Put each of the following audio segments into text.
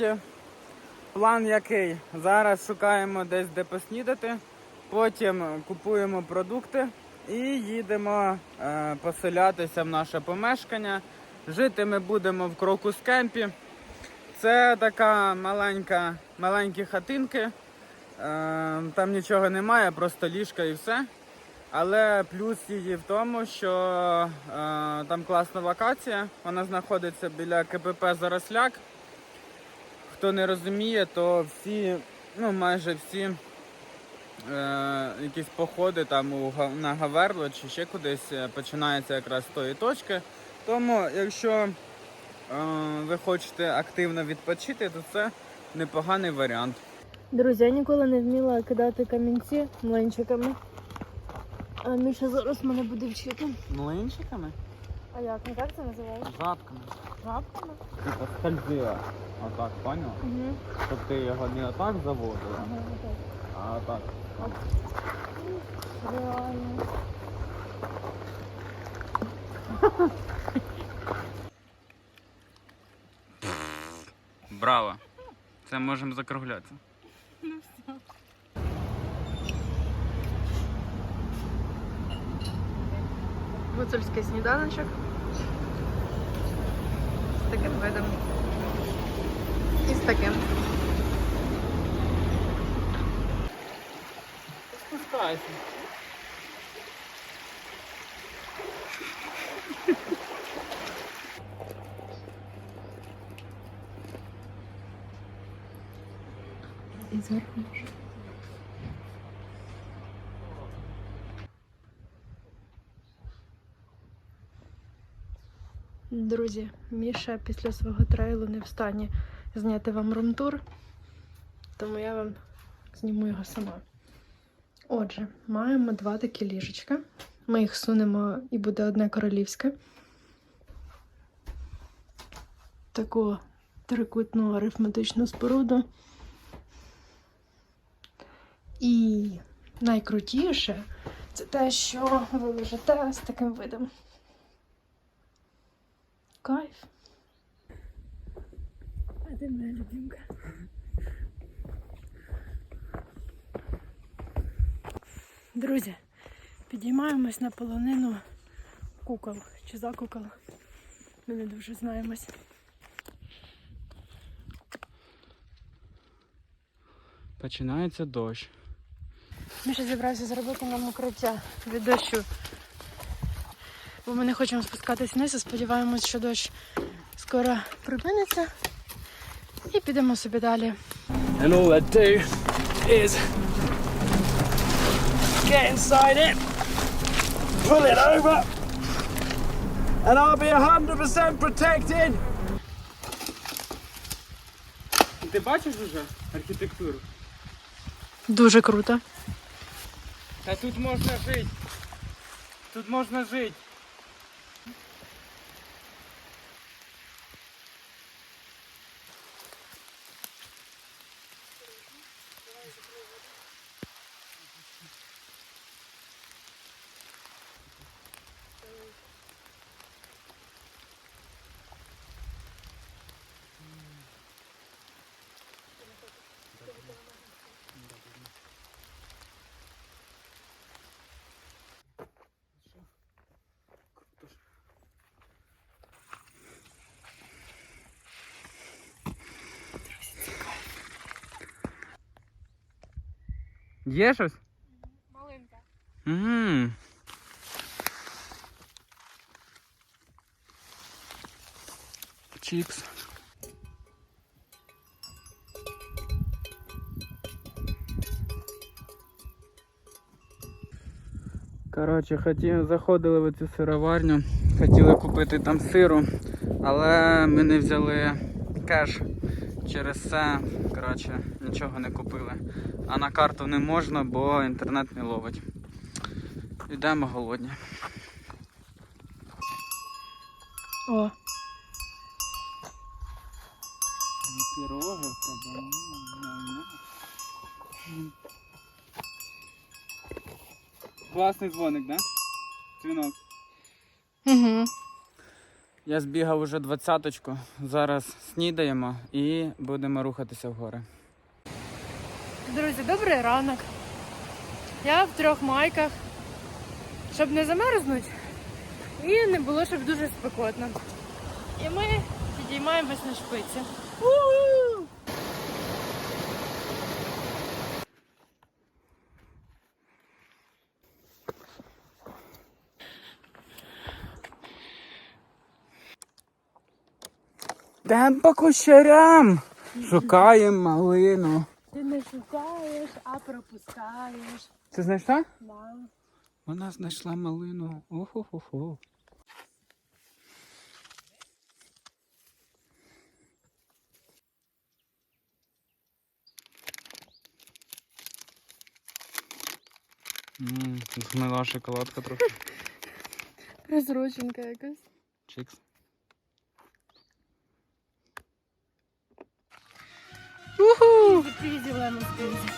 нарешті. План який? Зараз шукаємо десь де поснідати, потім купуємо продукти і їдемо е, поселятися в наше помешкання. Жити ми будемо в крокус кемпі. Це така маленька, маленькі хатинки. Е, там нічого немає, просто ліжка і все. Але плюс її в тому, що е, там класна локація. Вона знаходиться біля КПП Заросляк. Хто не розуміє, то всі, ну майже всі е, якісь походи там у, на Гаверло чи ще кудись е, починаються якраз з тої точки. Тому, якщо е, ви хочете активно відпочити, то це непоганий варіант. Друзі, я ніколи не вміла кидати камінці млинчиками. А Міша зараз мене буде вчити. Млинчиками? А як? Не так це називаєш? Жабками. Жабками? Типа скользила. Отак, поняв? Угу. Щоб ти його не отак заводила, Ага, отак. а отак. Реально. Браво! Це можемо закруглятися. Гуцульський сніданочок. З таким видом. І з таким. Спускайся. І зверху. Друзі, Міша після свого трейлу не встані зняти вам румтур, тому я вам зніму його сама. Отже, маємо два такі ліжечка. Ми їх сунемо і буде одне королівське. Таку трикутну арифметичну споруду. І найкрутіше це те, що ви лежите з таким видом. Кайф. А ти моя любимка. Друзі, підіймаємось на полонину кукол чи за кукол. Ми не дуже знаємось. Починається дощ. Міша зібрався зробити нам укриття від дощу. Бо ми не хочемо спускатись вниз, і сподіваємось, що дощ скоро припиниться. І підемо собі далі. And all I do is get inside it, pull it over, and I'll be 100% protected. Ти бачиш вже архітектуру? Дуже круто. Та тут можна жити. Тут можна жити. Є щось? Малинка. Угу. Чіпс. Коротше, хотів, заходили в цю сироварню, хотіли купити там сиру, але ми не взяли кеш. Через це коротше, нічого не купили. А на карту не можна, бо інтернет не ловить. Йдемо голодні. О, Піроги тебе. Класний дзвоник, да? Дзвінок. угу. Я збігав уже двадцяточку. Зараз снідаємо і будемо рухатися в гори. Друзі, добрий ранок. Я в трьох майках, щоб не замерзнуть і не було, щоб дуже спекотно. І ми підіймаємось на шпиці. У-у! Йдемо по кущарям. Шукаємо малину. Не шукаєш, а пропускаєш. Ти знайшла? Да. Вона знайшла малину. Охо-хо-хо. Ммм, згнила шоколадка трохи. Розрученка якась. Чикс. Уху! Пізі лемон сквізі.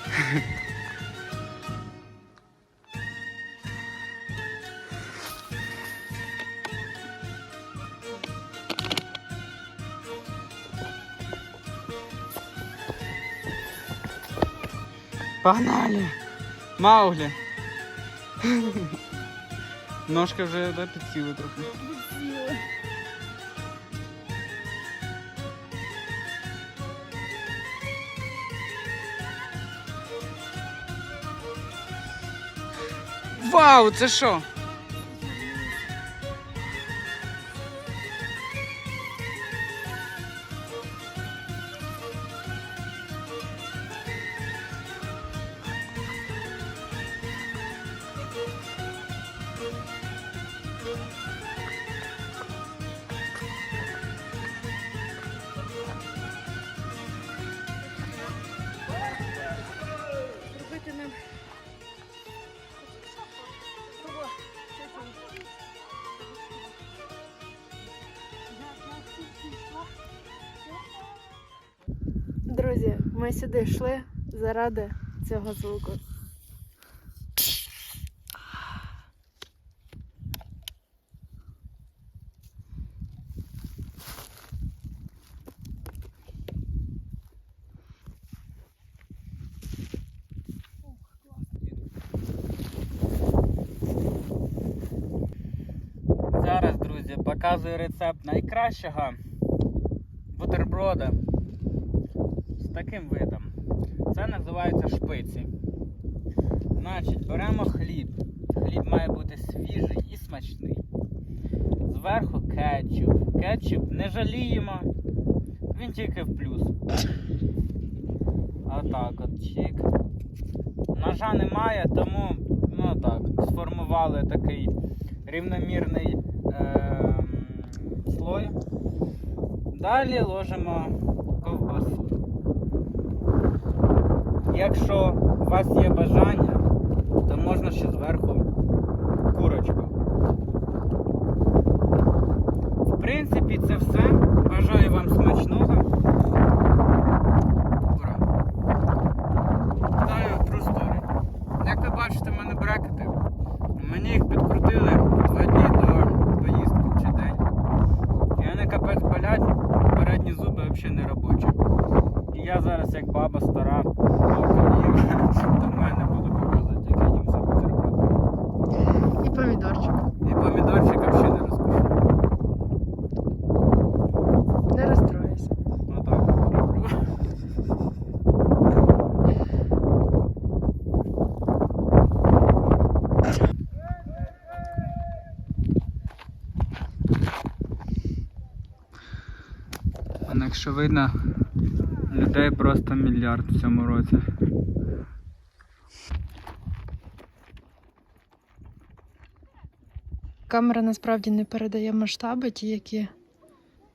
Погнали! Мауглі! Ножки вже да, підсіли трохи. Вау, це що? Ми сюди йшли заради цього звуку. Зараз, друзі, показую рецепт найкращого бутерброда таким видом. Це називається шпиці. Значить, беремо хліб. Хліб має бути свіжий і смачний. Зверху кетчуп. Кетчуп не жаліємо. Він тільки в плюс. Отак от чик. Ножа немає, тому ну так, сформували такий рівномірний ем, слой. Далі ложимо Якщо у вас є бажання, то можна ще зверху курочку. В принципі, це все. Бажаю вам смачного. Ура! Даю true story. Як ви бачите, в мене брекети. Мені їх підкрутили два дні до поїздки чи день. І вони капець болять, передні зуби взагалі не робочі. І я зараз як баба стара алкоголік, до мене буду показувати, як я їм все бутерброд. І помідорчик. І помідорчик взагалі не розкушу. Не розстроїйся. Отак от роблю. Видно, людей просто мільярд в цьому році. Камера насправді не передає масштаби, ті, які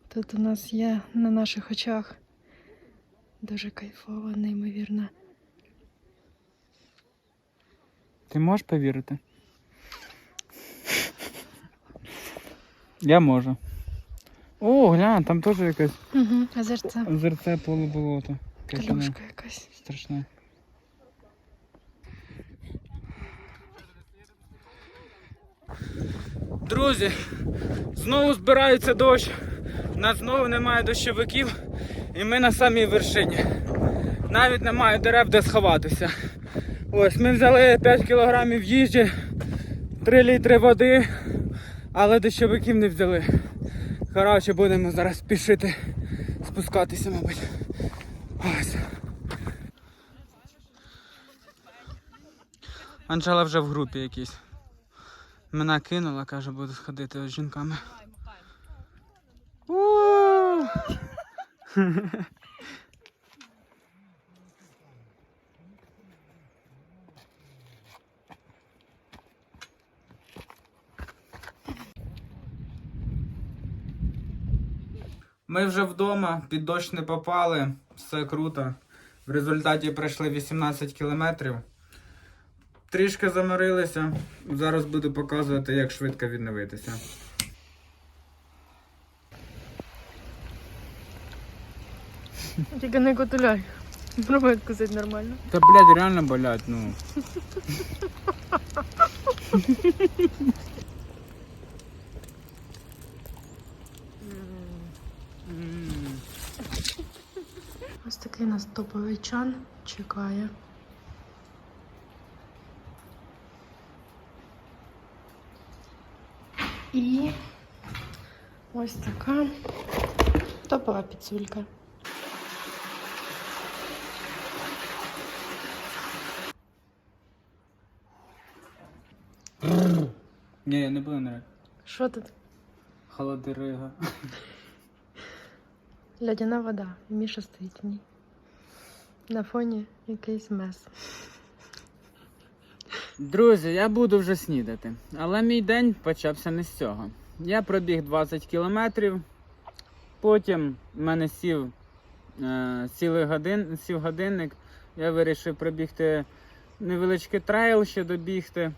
тут у нас є на наших очах. Дуже кайфово, неймовірно. Ти можеш повірити? Я можу. О, глянь, там теж якесь Угу, озерце. полуболото. Якесь воно Калюшка якась. Страшне. Друзі, знову збирається дощ. У нас знову немає дощовиків, і ми на самій вершині. Навіть немає дерев, де сховатися. Ось ми взяли 5 кілограмів їжі, 3 літри води, але дощовиків не взяли. Коротше, будемо зараз спішити спускатися, мабуть. Ось. Анжела вже в групі якійсь. Мене кинула, каже, буду сходити з жінками. Ми вже вдома, під дощ не попали, все круто. В результаті пройшли 18 кілометрів. Трішки заморилися. Зараз буду показувати, як швидко відновитися. Тільки не котуляй. Пробуй відкусити нормально. Та блядь, реально болять, ну. Ось такий нас топовий чан чекає. І ось така топова підсулька. Ні, я не буду нравити. Що тут? Холодирига. Лядяна вода. Міша стоїть в ній. На фоні якийсь мес. Друзі, я буду вже снідати. Але мій день почався не з цього. Я пробіг 20 кілометрів, потім в мене сів, е, сіли годин, сів годинник. Я вирішив пробігти невеличкий трейл ще добігти.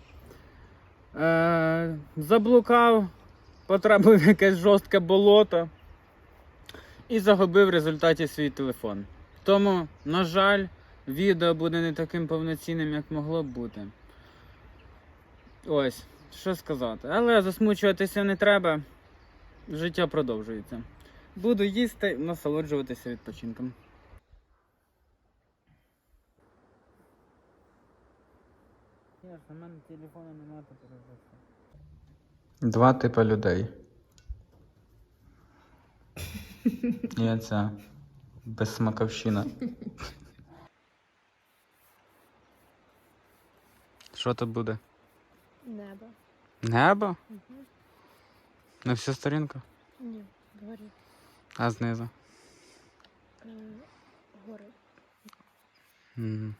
Е, заблукав, потрапив в якесь жорстке болото і загубив в результаті свій телефон. Тому, на жаль, відео буде не таким повноцінним, як могло б бути. Ось, що сказати. Але засмучуватися не треба. Життя продовжується. Буду їсти, насолоджуватися відпочинком. У мене телефону немає Два типи людей. Є ця безсмаковщина. Що тут буде? Небо. Небо? На всю сторінку? Ні, горі. А знизу? Гори. Мгм.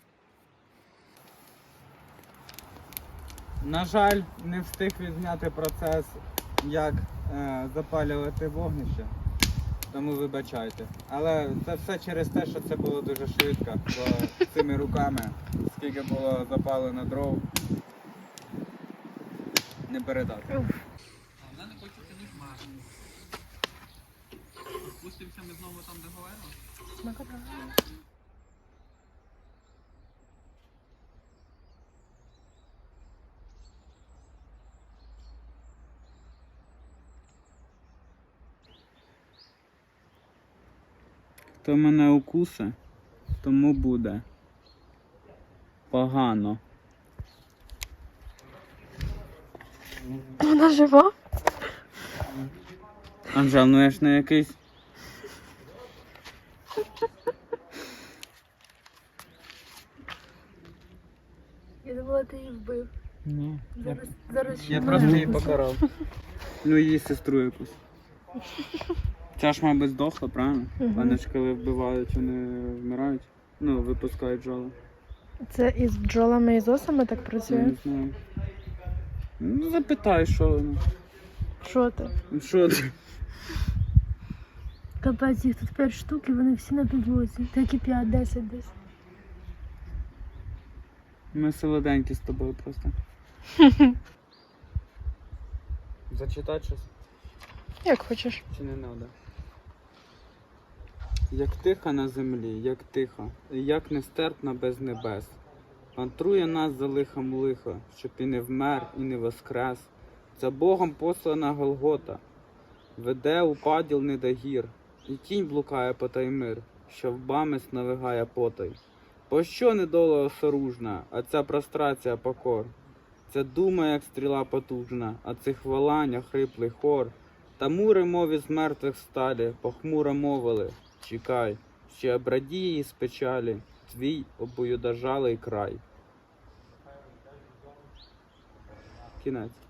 На жаль, не встиг відзняти процес, як е, запалювати вогнище. Тому вибачайте. Але це все через те, що це було дуже швидко, бо цими руками, скільки було запалено дров, не передати. Спустимося ми знову там, де говорили? Хто мене укусе, тому буде погано. Вона жива? Анжел, ну я ж не якийсь. Я думала, ти її вбив. Ні. Я, Зараз, ще я просто її покарав. Ну її сестру якусь. Ця ж, мабуть, здохла, правильно? Мгм. Вони ж коли вбивають, вони вмирають. Ну, випускають жало. Це із бджолами і з осами так Я працює? не знаю. Ну, запитай, що воно. Що ти? Що ти? Капець, їх тут 5 штук і вони всі на підлозі. Так і 5, 10 десь. Ми солоденькі з тобою просто. Зачитати щось? Як хочеш. Чи не треба? Як тиха на землі, як тиха, як нестерпна без небес. Пантрує нас за лихом лихо, щоб і не вмер, і не воскрес. Це Богом послана Голгота, веде у паділ недогір, і тінь блукає по той мир, що в бамець навигає потай. Пощо недола осоружна, а ця прострація покор? Це дума, як стріла потужна, а це хвалання, хриплий хор. Та мури мові з мертвих сталі, похмуро мовили. Чекай, ще обрадіє з печалі, твій обоюдожалий край. Кінець.